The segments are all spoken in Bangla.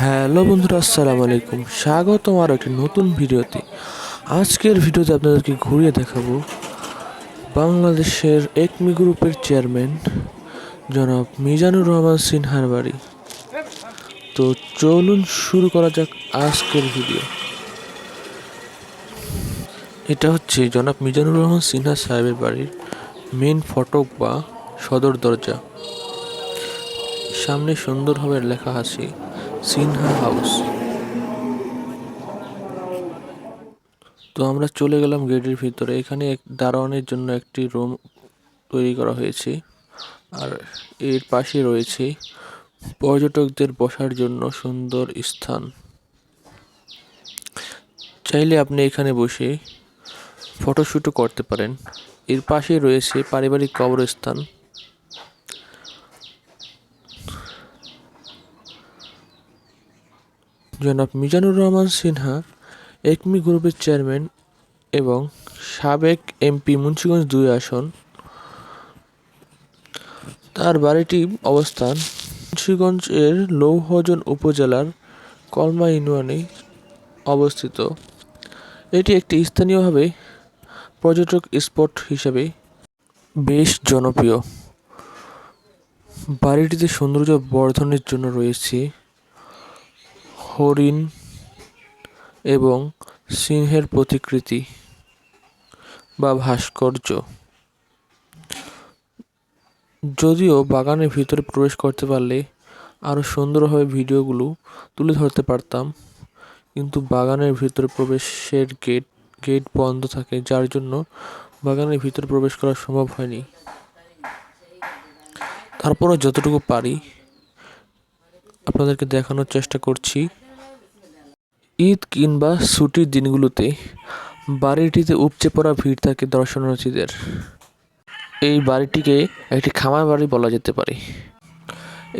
হ্যালো বন্ধুরা, আসসালামু আলাইকুম। স্বাগতম আর একটি নতুন ভিডিওতে। আজকের ভিডিওতে আপনাদেরকে ঘুরিয়ে দেখাবো বাংলাদেশের একমি গ্রুপের চেয়ারম্যান জনাব মিজানুর রহমান সিনহার বাড়ি। তো চলুন শুরু করা যাক আজকের ভিডিও। এটা হচ্ছে জনাব মিজানুর রহমান সিনহা সাহেবের বাড়ির মেন ফটক বা সদর দরজা। সামনে সুন্দরভাবে লেখা আছে সিনহা হাউস তো আমরা চলে গেলাম গেটের ভিতরে। এখানে এক দারোয়ানের জন্য একটি রুম তৈরি করা হয়েছে। আর এর পাশে রয়েছে পর্যটকদের বসার জন্য সুন্দর স্থান। চাইলে আপনি এখানে বসে ফটোশ্যুটও করতে পারেন। এর পাশে রয়েছে পারিবারিক কবরস্থান। জনাব মিজানুর রহমান সিনহা, একমি গ্রুপের চেয়ারম্যান এবং সাবেক এমপি মুন্সিগঞ্জ দুই আসন। তার বাড়িটি অবস্থান মুন্সিগঞ্জের লৌহজন উপজেলার কলমা ইউনিয়নে অবস্থিত। এটি একটি স্থানীয়ভাবে পর্যটক স্পট হিসেবে বেশ জনপ্রিয়। বাড়িটিতে সৌন্দর্য বর্ধনের জন্য রয়েছে। হরিণ এবং সিংহের প্রতিকৃতি বা ভাস্কর্য। যদিও বাগানের ভিতরে প্রবেশ করতে পারলে আরও সুন্দরভাবে ভিডিওগুলো তুলে ধরতে পারতাম, কিন্তু বাগানের ভিতরে প্রবেশের গেট গেট বন্ধ থাকে, যার জন্য বাগানের ভিতরে প্রবেশ করা সম্ভব হয়নি। তারপরও যতটুকু পারি, আপনাদেরকে দেখানোর চেষ্টা করছি। ঈদ কিংবা ছুটির দিনগুলোতে বাড়িটিতে উপচে পড়া ভিড় থাকে দর্শনার্থীদের। এই বাড়িটিকে একটি খামার বাড়ি বলা যেতে পারে।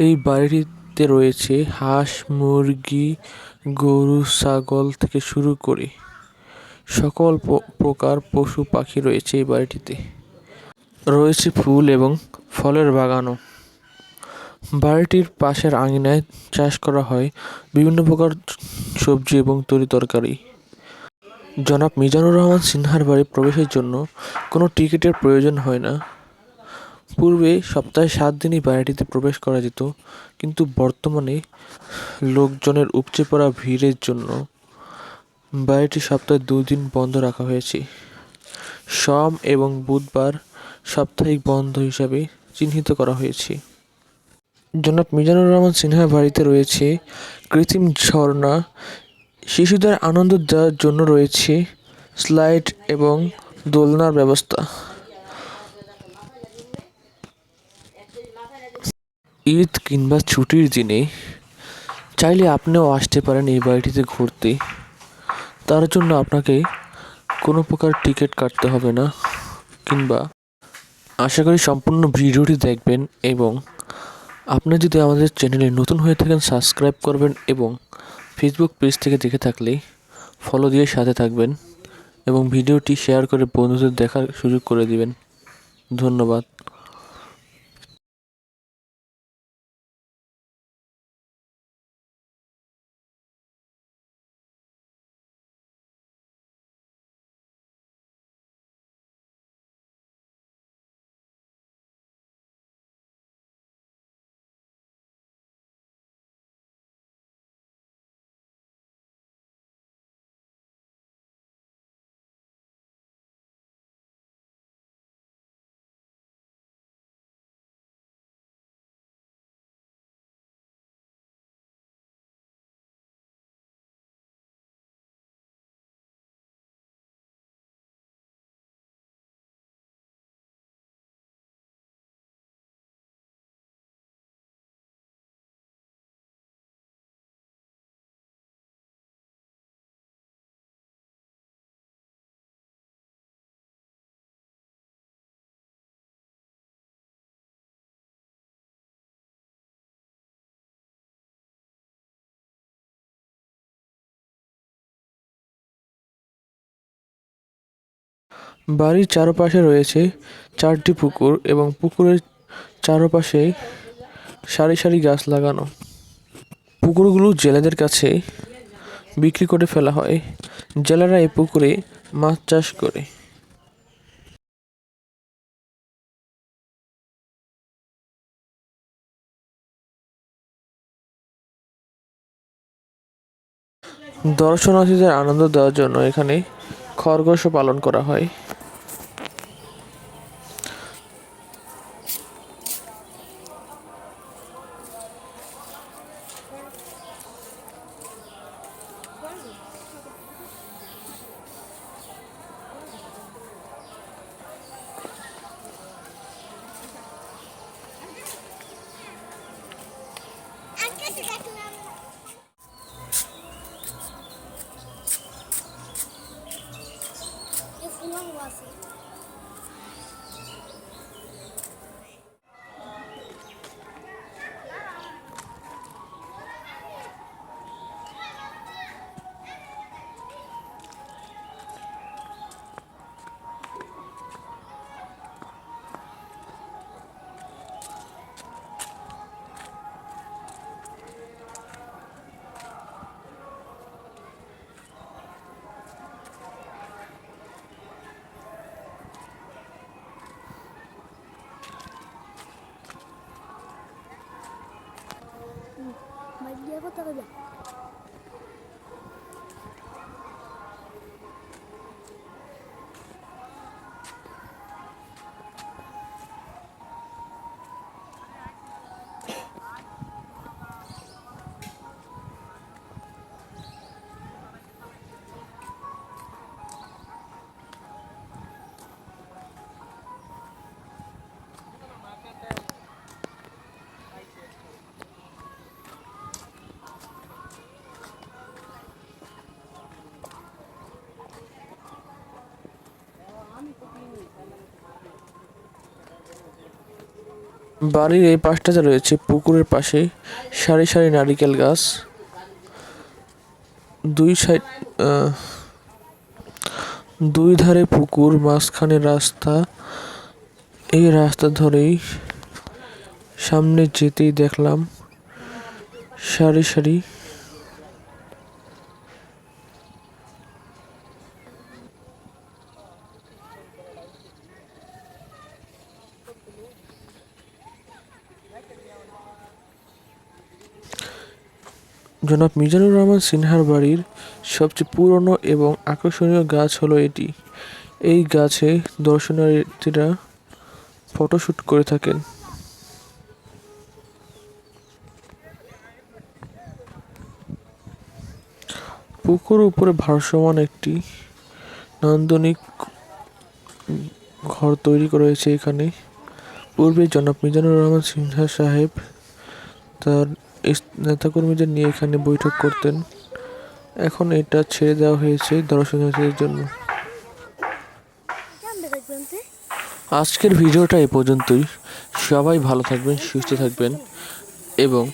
এই বাড়িটিতে রয়েছে হাঁস, মুরগি, গরু, ছাগল থেকে শুরু করে সকল প্রকার পশু পাখি রয়েছে এই বাড়িটিতে। রয়েছে ফুল এবং ফলের বাগানও। বাড়িটির পাশের আঙিনায় চাষ করা হয় বিভিন্ন প্রকার সবজি এবং তরি তরকারি। জনাব মিজানুর রহমান সিনহার বাড়ি প্রবেশের জন্য কোনো টিকিটের প্রয়োজন হয় না। পূর্বে সপ্তাহে সাত দিনই বাড়িটিতে প্রবেশ করা যেত, কিন্তু বর্তমানে লোকজনের উপচে পড়া ভিড়ের জন্য বাড়িটি সপ্তাহে দুই দিন বন্ধ রাখা হয়েছে। সোম এবং বুধবার সাপ্তাহিক বন্ধ হিসাবে চিহ্নিত করা হয়েছে। জনাব মিজানুর রহমান সিনহার বাড়িতে রয়েছে। কৃত্রিম ঝর্ণা, শিশুদের আনন্দ দেওয়ার জন্য রয়েছে স্লাইড এবং দোলনার ব্যবস্থা। ঈদ কিংবা ছুটির দিনে চাইলে আপনিও আসতে পারেন এই বাড়িটিতে ঘুরতে। তার জন্য আপনাকে কোনো প্রকার টিকিট কাটতে হবে না, কিংবা আশা করি সম্পূর্ণ ভিডিওটি দেখবেন এবং আপনি যদি আমাদের চ্যানেলে নতুন হয়ে থাকেন, সাবস্ক্রাইব করবেন এবং ফেসবুক পেজ থেকে দেখে থাকলে ফলো দিয়ে সাথে থাকবেন এবং ভিডিওটি শেয়ার করে বন্ধুদের দেখার সুযোগ করে দিবেন। ধন্যবাদ। বাড়ির চারপাশে রয়েছে চারটি পুকুর এবং পুকুরের চারপাশে সারি সারি গাছ লাগানো। পুকুরগুলো জেলেদের কাছে বিক্রি করে ফেলা হয়। জেলেরা এই পুকুরে মাছ চাষ করে। দর্শনার্থীদের আনন্দ দেওয়ার জন্য এখানে খরগোশও পালন করা হয়। মাইক 这个点 বাড়ির এই পাশটাতে রয়েছে পুকুরের পাশে সারি সারি নারিকেল গাছ। দুই সাইড দুই ধারে পুকুর, মাঝখানে রাস্তা। এই রাস্তা ধরেই সামনে যেতেই দেখলাম সারি সারি জনাব মিজানুর রহমান সিনহার বাড়ির সবচেয়ে পুরনো এবং আকর্ষণীয় গাছ হলো এটি। এই গাছে দর্শনার্থীরা ফটোশ্যুট করে থাকেন। পুকুর উপরে ভারসমান একটি নান্দনিক ঘর তৈরি করা হয়েছে এখানে। পূর্বে জনাব মিজানুর রহমান সিনহা সাহেব তার নেতাকর্মীদের নিয়ে এখানে বৈঠক করতেন। এখন এটা ছেড়ে দেওয়া হয়েছে দর্শনার্থীদের জন্য। আজকের ভিডিওটা এ পর্যন্তই। সবাই ভালো থাকবেন, সুস্থ থাকবেন এবং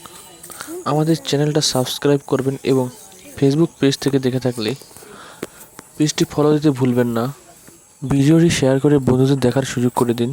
আমাদের চ্যানেলটা সাবস্ক্রাইব করবেন এবং ফেসবুক পেজ থেকে দেখে থাকলে পেজটি ফলো দিতে ভুলবেন না। ভিডিওটি শেয়ার করে বন্ধুদের দেখার সুযোগ করে দিন।